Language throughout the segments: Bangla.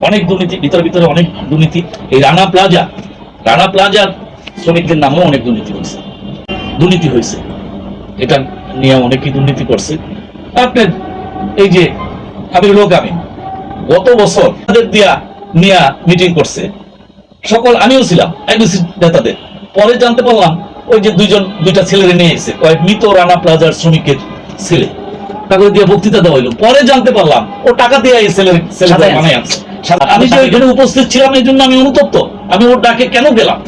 অনেক দুর্নীতি ভিতরে ভিতরে অনেক দুর্নীতি। এই রানা প্লাজা রানা প্লাজার শ্রমিকদের নামেও অনেক দুর্নীতি হয়েছে। দুর্নীতি হয়েছে। এটা নিয়ে অনেকেই দুর্নীতি করছে। আপনার এই যে আমি লোক আমি গত বছর তাদের দিয়া নিয়া মিটিং করছে। সকল আমিও ছিলাম এনবিসি নেতাদের। পরে জানতে পারলাম ওই যে দুইজন দুইটা ছেলেরে নিয়ে এসে কয়েক মৃত রানা প্লাজার শ্রমিকের ছেলে। তাকে দিয়ে বক্তৃতা দেওয়া হইল। পরে জানতে পারলাম ও টাকা দিয়ে এই ছেলের ছেলেদের সাজায় বানায় আনছে আমি যে ওইখানে উপস্থিত ছিলাম এই জন্য আমি অনুতপ্ত। আমি ওর ডাকে কেন গেলাম?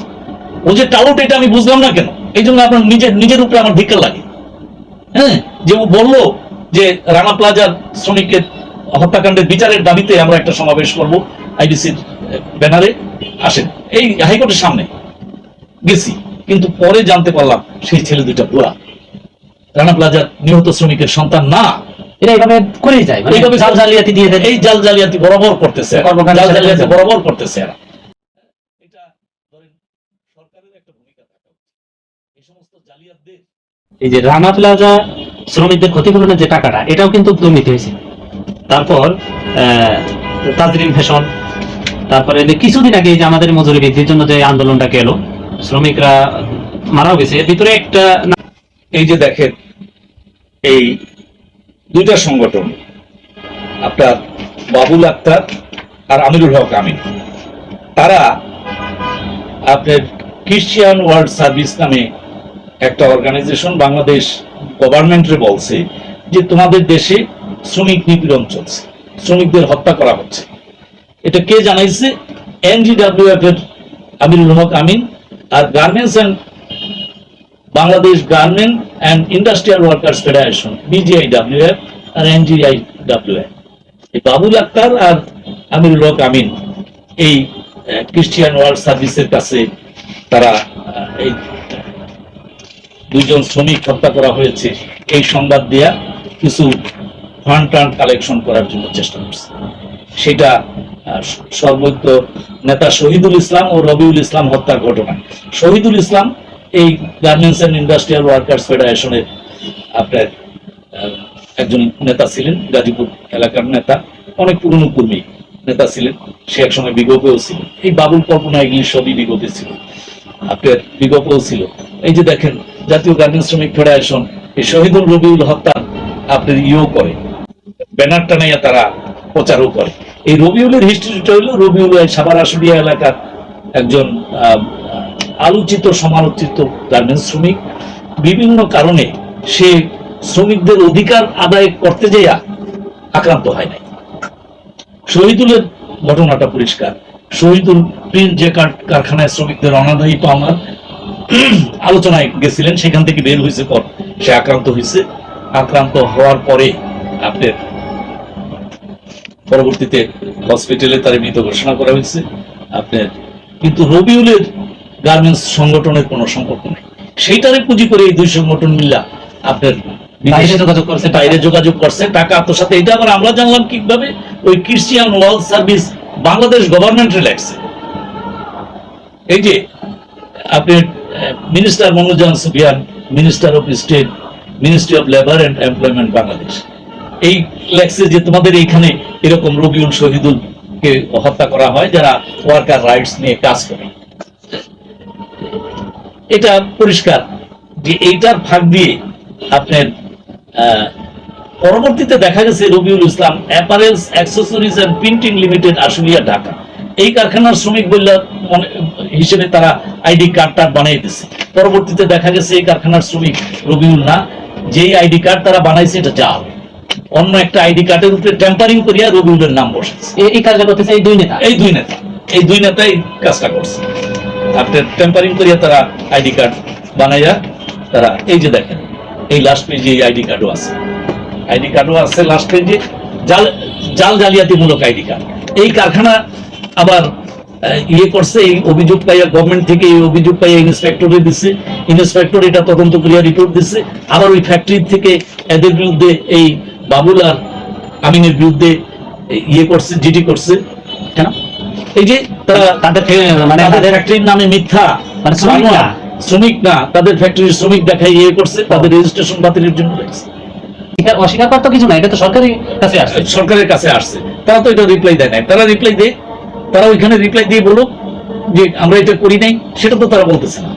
ও যে টাউট এটা আমি বুঝলাম না কেন? এই জন্য আপনার নিজের নিজের উপরে আমার ধিক্কার লাগে। হ্যাঁ? যে ও বলল যে রানা প্লাজার শ্রমিকের হত্যাকাণ্ডের বিচারের দাবিতে আমরা একটা সমাবেশ করব আইডিসির ব্যানারে। আসেন। এই হাইকোর্টের সামনে গেছি কিন্তু পরে জানতে পারলাম সেই ছেলে দুইটা বুড়া রানা প্লাজার নিহত শ্রমিকের সন্তান না। এরা এইভাবে করেই যায় মানে এইভাবে জাল জালিয়াতি দিয়ে দেয়। এই জাল জালিয়াতি বরাবর করতেছে জাল জালিয়াতি। বরাবর করতেছে এরা। এটা ধরেন সরকারের একটা ভূমিকা থাকা এই সমস্ত জালিয়াতদের এই যে রানা প্লাজা শ্রমিকদের ক্ষতিপূরণের যে টাকাটা এটাও কিন্তু দুর্নীতি হয়েছে। তারপর আহ, তাজরিন ফ্যাশন তারপরে যে কিছুদিন আগে যে আমাদের মজুরি বৃদ্ধির জন্য যে আন্দোলনটা গেল শ্রমিকরা মারাও গেছে। এর ভিতরে একটা এই যে দেখেন এই দুইটা সংগঠন, আপনার বাবুল আক্তার আর আমিরুল হক আমিন তারা আপনার ক্রিশ্চিয়ান ওয়ার্ল্ড সার্ভিস নামে একটা অর্গানাইজেশন বাংলাদেশ গভর্নমেন্টে বলছে যে তোমাদের দেশে শ্রমিক নিপীড়ন চলছে, শ্রমিকদের হত্যা করা হচ্ছে। এটা কে জানাইছে? এনজিডাব্লিউএফ এর আমিরুল হক আমিন আর garments and Bangladesh garment and industrial workers federation BGIWF R NGIWF এই বাবুল আক্তার আর আমিরুল হক আমিন, এই ক্রিশ্চিয়ান ওয়ার্ল্ড সার্ভিসের কাছে তারা এই, দুইজন শ্রমিক হত্যা করা হয়েছে। এই সংবাদ দেয়া কিছু ফান্ড টান্ড কালেকশন করার জন্য চেষ্টা করছে। সেটা সর্বোচ্চ নেতা শহীদুল ইসলাম ও রবিউল ইসলাম হত্যার ঘটনা। শহীদুল ইসলাম এই গার্মেন্টস অ্যান্ড ইন্ডাস্ট্রিয়াল ওয়ার্কার্স ফেডারেশনের আপনার একজন নেতা ছিলেন, গাজীপুর এলাকার নেতা, অনেক পুরনো কর্মী নেতা ছিলেন, সে একসময় বিগপেও ছিল। এই বাবুল কল্পনা এগুলি সবই বিগপে ছিল। আপনার বিগপেও ছিল। এই যে দেখেন, জাতীয় গার্মেন্টস শ্রমিক ফেডারেশন, এই শহীদুল রবিউল হত্যা আপনার ইয়েও করে। ব্যানার টানাইয়া তারা প্রচারও করে। এই রবিউলের হিস্ট্রিটা হলো রবিউল সাভার আশুলিয়া এলাকার একজন আলোচিত, সমালোচিত গার্মেন্টস শ্রমিক। বিভিন্ন কারণে সে শ্রমিকদের অধিকার আদায় করতে যাইয়া আক্রান্ত হয় নাই। শহীদুলের ঘটনাটা পরিষ্কার। শহীদুল প্রিন্ট যে কারখানায় শ্রমিকদের অনাদায়ী পাওনার আলোচনায় গেছিলেন, সেখান থেকে বের হয়েছে পর সে আক্রান্ত হয়েছে। আক্রান্ত হওয়ার পরে আপনার পরবর্তীতে হসপিটালে তার মৃত ঘোষণা করা হয়েছে। আপনার কিন্তু রবিউলের গার্মেন্টস সংগঠনের কোনো সম্পর্ক নেই। সেইটারে পুঁজি করে এই দুই সংগঠন মিল্লা আপনার বাইরে যোগাযোগ করছে, বাইরে যোগাযোগ করছে টাকা আত্মসাথে এটা আবার আমরা জানলাম কীভাবে? ওই ক্রিশ্চিয়ান ওয়ার্ল্ড সার্ভিস বাংলাদেশ গভর্নমেন্টে লেগছে এই যে আপনি minister Monnujan Sufian minister of state ministry of labour and employment Bangladesh. এই লেখছে যে তোমাদের এইখানে এরকম রবিউল শহীদুল কে হত্যা করা হয় যারা ওয়ার্কার রাইটস নিয়ে কাজ করে। এটা পরিষ্কার যে এইটার ফাঁক দিয়ে আপনার পরবর্তীতে দেখা গেছে Robiul Islam apparels accessories and printing limited Ashulia Dhaka. এই কারখানার শ্রমিক বললে হিসেবে তারা আইডি কার্ড টার্ড বানিয়ে দিচ্ছে পরবর্তীতে দেখা গেছে এই কারখানার শ্রমিক রবিউল না যেই আইডি কার্ড তারা বানাইছে এটা জাল। অন্য একটা আইডি কার্ডের উপরে টেম্পারিং করিয়া রবিউলের নাম বসেছে এই কাজটা করতেছে এই দুই নেতা? এই দুই নেতা। এই দুই নেতাই কাজটা করছে। আপনার টেম্পারিং করিয়া তারা আইডি কার্ড বানাইয়া তারা এই যে দেখেন, এই লাস্ট পেজে এই আইডি কার্ডও আছে। আইডি কার্ডও আছে লাস্ট পেজে জাল জাল জালিয়াতিমূলক আইডি কার্ড এই কারখানা আবার ইয়ে করছে, এই অভিযোগ পাইয়া গভর্নমেন্ট থেকে এই অভিযোগ পাইয়া ইন্সপেক্টরে দিচ্ছে ইন্সপেক্টর এটা তদন্ত করিয়া রিপোর্ট দিচ্ছে আবার ওই ফ্যাক্টরি থেকে এদের বিরুদ্ধে এই বাবুল আর আমিনের বিরুদ্ধে ইয়ে করছে জিডি করছে। কেন? এই যে তাদের মানে তাদের ফ্যাক্টরির নামে মিথ্যা মানে শ্রমিক না। শ্রমিক না তাদের ফ্যাক্টরির শ্রমিক দেখাই ইয়ে করছে তাদের রেজিস্ট্রেশন বাতিলের জন্য। অস্বীকার কিছু না এটা তো সরকারি কাছে আসছে। সরকারের কাছে আসছে। তারা তো এটা রিপ্লাই দেয় নাই। তারা রিপ্লাই দেয় তারা ওইখানে রিপ্লাই দিয়ে বলুক যে আমরা এটা করি নাই সেটা তো তারা বলতেছে না।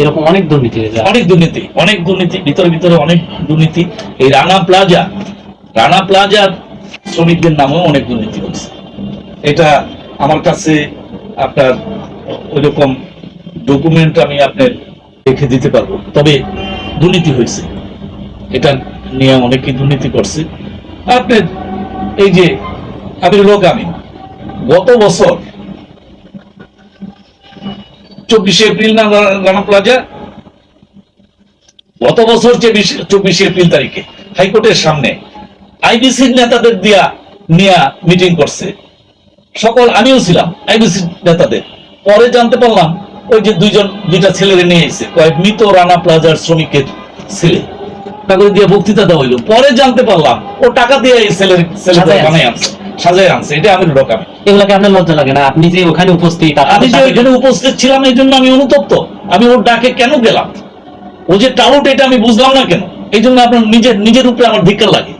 এরকম অনেক দুর্নীতি অনেক দুর্নীতি অনেক দুর্নীতি ভিতরে ভিতরে অনেক দুর্নীতি। এই রানা প্লাজা রানা প্লাজার শ্রমিকদের নামেও অনেক দুর্নীতি হচ্ছে। এটা আমার কাছে আপনার ওইরকম ডকুমেন্ট আমি আপনার রেখে দিতে পারব। তবে দুর্নীতি হয়েছে। এটা নিয়ে অনেকে দুর্নীতি করছে। আপনার এই যে আমি লোক আমি গত বছর চব্বিশে এপ্রিল না, রানা প্লাজা? গত বছর চব্বিশে এপ্রিল তারিখে হাইকোর্টের সামনে আইবিসির নেতাদের দিয়া নিয়া মিটিং করছে। সকল আমিও ছিলাম আইবিসি নেতাদের। পরে জানতে পারলাম ওই যে দুইজন দুইটা ছেলেরে নিয়ে এসে কয়েক মৃত রানা প্লাজার শ্রমিকের ছেলে। কাগজ দিয়ে বক্তৃতা দেওয়া হইল। পরে জানতে পারলাম ও টাকা দিয়ে এই ছেলের বানাই আনছে। সাজায় আনছে এটা আমি ঢোকামি এগুলাকে আপনার লজ্জা লাগে না? আপনি যে ওখানে উপস্থিত আমি আপনাদের যে ওইখানে উপস্থিত ছিলাম এই জন্য আমি অনুতপ্ত। আমি ওর ডাকে কেন গেলাম? ও যে টাউট এটা আমি বুঝলাম না কেন? এই জন্য আপনার নিজের নিজের উপরে আমার ধিক্কার লাগে।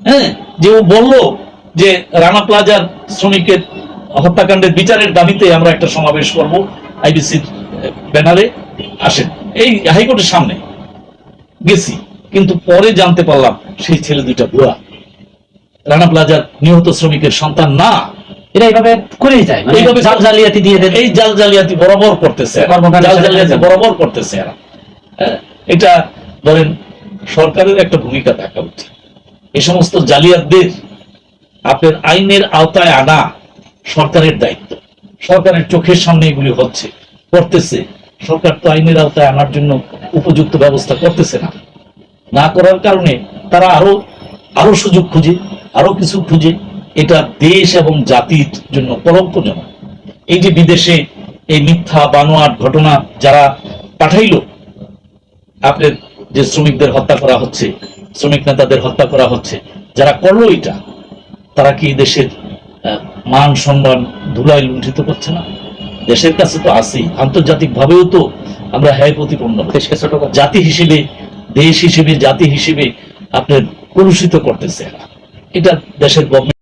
হ্যাঁ? যে ও বলল যে রানা প্লাজার শ্রমিকের হত্যাকাণ্ডের বিচারের দাবিতে আমরা একটা সমাবেশ করব। আইবিসির ব্যানারে আসেন। এই হাইকোর্টের সামনে গেছি কিন্তু পরে জানতে পারলাম সেই ছেলে দুইটা বুড়া। রানা প্লাজার নিহত শ্রমিকের সন্তান না। এরা এইভাবে করেই যায় মানে এইভাবে জাল জালিয়াতি দিয়ে দেয়। এই জাল জালিয়াতি বরাবর করতেছে জাল জালিয়াতি বরাবর করতেছে এরা। এটা ধরেন সরকারের একটা ভূমিকা থাকা উচিত। এই সমস্ত জালিয়াতদের আপনার আইনের আওতায় আনা সরকারের দায়িত্ব। সরকারের চোখের সামনে এগুলি হচ্ছে, করতেছে। সরকার তো আইনের আওতায় আনার জন্য উপযুক্ত ব্যবস্থা করতেছে না। না করার কারণে তারা আরও আরও সুযোগ খুঁজে, আরও কিছু খুঁজে। এটা দেশ এবং জাতির জন্য কলঙ্কজনক। এই যে বিদেশে এই মিথ্যা বানোয়াট ঘটনা যারা পাঠাইলো, আপনার যে শ্রমিকদের হত্যা করা হচ্ছে, শ্রমিক নেতাদের হত্যা করা হচ্ছে, যারা করল এটা তারা কি দেশের মান সম্মান ধুলায় লুণ্ঠিত করছে না? দেশের কাছে তো আসি আন্তর্জাতিক ভাবেও তো আমরা হ্যায় প্রতিপন্ন। দেশকে ছোট জাতি হিসেবে দেশ হিসেবে জাতি হিসেবে আপনার কলুষিত করতেছে। এটা দেশের গভর্নমেন্ট